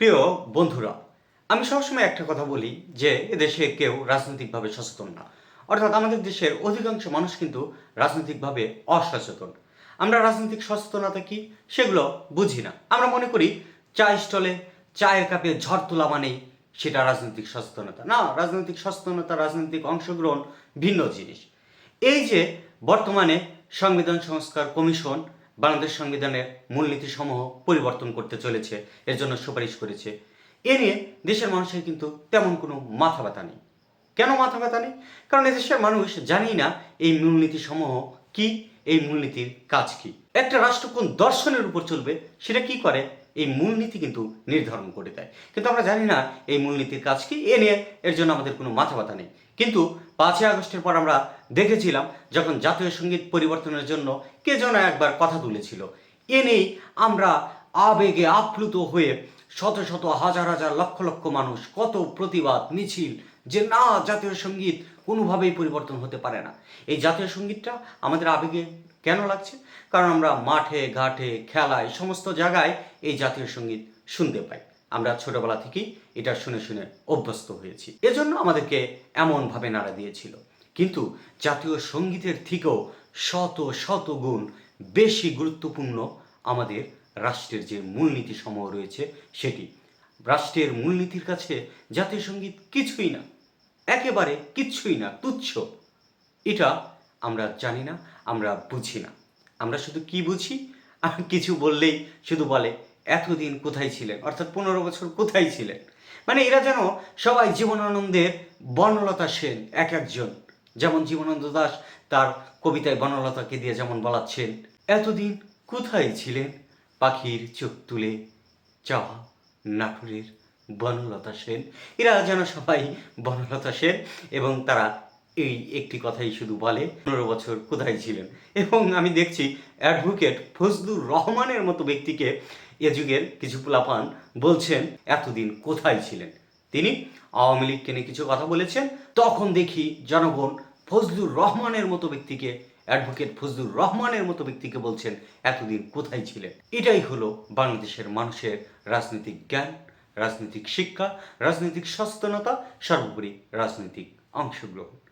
প্রিয় বন্ধুরা, আমি সবসময় একটা কথা বলি যে এদেশে কেউ রাজনৈতিকভাবে সচেতন না। অর্থাৎ আমাদের দেশের অধিকাংশ মানুষ কিন্তু রাজনৈতিকভাবে অসচেতন। আমরা রাজনৈতিক সচেতনতা কি সেগুলো বুঝি না। আমরা মনে করি চা স্টলে চায়ের কাপে ঝড় তোলা মানেই সেটা রাজনৈতিক সচেতনতা। না, রাজনৈতিক সচেতনতা, রাজনৈতিক অংশগ্রহণ ভিন্ন জিনিস। এই যে বর্তমানে সংবিধান সংস্কার কমিশন বাংলাদেশ সংবিধানের মূলনীতিসমূহ পরিবর্তন করতে চলেছে, এর জন্য সুপারিশ করেছে। এ নিয়ে দেশের মানুষের কিন্তু তেমন কোনো মাথা ব্যথা নেই। কেন মাথা ব্যথা নেই? কারণ এদেশের মানুষ জানেই না এই মূলনীতি সমূহ কি, এই মূলনীতির কাজ কি। একটা রাষ্ট্র কোন দর্শনের উপর চলবে, সেটা কি করে? এই মূলনীতি কিন্তু নির্ধারণ করে দেয়। কিন্তু আমরা জানি না এই মূলনীতির কাজ কি? এ নিয়ে এর জন্য আমাদের কোনো মাথা ব্যথা নেই। কিন্তু পাঁচই আগস্টের পর আমরা দেখেছিলাম যখন জাতীয় সংগীত পরিবর্তনের জন্য কে যেন একবার কথা তুলেছিল। এ নেই আমরা আবেগে আপ্লুত হয়ে শত শত হাজার হাজার লক্ষ লক্ষ মানুষ কত প্রতিবাদ, মিছিল যে না, জাতীয় সংগীত কোনোভাবেই পরিবর্তন হতে পারে না। এই জাতীয় সঙ্গীতটা আমাদের আবেগে কেন লাগছে? কারণ আমরা মাঠে, ঘাটে, খেলায়, সমস্ত জায়গায় এই জাতীয় সংগীত শুনতে পাই। আমরা ছোটবেলা থেকেই এটা শুনে শুনে অভ্যস্ত হয়েছি। এজন্য আমাদেরকে এমনভাবে নাড়া দিয়েছিল। কিন্তু জাতীয় সঙ্গীতের থেকেও শত শত গুণ বেশি গুরুত্বপূর্ণ আমাদের রাষ্ট্রের যে মূলনীতি সমূহ রয়েছে সেটি। রাষ্ট্রের মূলনীতির কাছে জাতীয় সংগীত কিছুই না। একেবারে কিচ্ছুই না, তুচ্ছ। এটা আমরা জানি না, আমরা বুঝি না। আমরা শুধু কি বুঝি? কিছু বললেই শুধু বলে, এতদিন কোথায় ছিলেন? অর্থাৎ পনেরো বছর কোথায় ছিলেন? মানে এরা যেন সবাই জীবনানন্দের বনলতা সেন, এক একজন। যেমন জীবনানন্দ দাস তার কবিতায় বনলতাকে দিয়ে যেমন বলাচ্ছেন, এতদিন কোথায় ছিলেন? পাখির চোখ তুলে চাওয়া নাটুরের বনলতা সেন। এরা যেন সবাই বনলতা সেন এবং তারা এই একটি কথাই শুধু বলে, পনেরো বছর কোথায় ছিলেন? এবং আমি দেখছি অ্যাডভোকেট ফজলুর রহমানের মতো ব্যক্তিকে এ যুগের কিছু পোলাপান বলছেন, এতদিন কোথায় ছিলেন? তিনি আওয়ামী লীগকে নিয়ে কিছু কথা বলেছেন, তখন দেখি জনগণ ফজলুর রহমানের মতো ব্যক্তিকে অ্যাডভোকেট ফজলুর রহমানের মতো ব্যক্তিকে বলছেন, এতদিন কোথায় ছিলেন? এটাই হলো বাংলাদেশের মানুষের রাজনৈতিক জ্ঞান, রাজনৈতিক শিক্ষা, রাজনৈতিক সচেতনতা, সর্বোপরি রাজনৈতিক অংশগ্রহণ।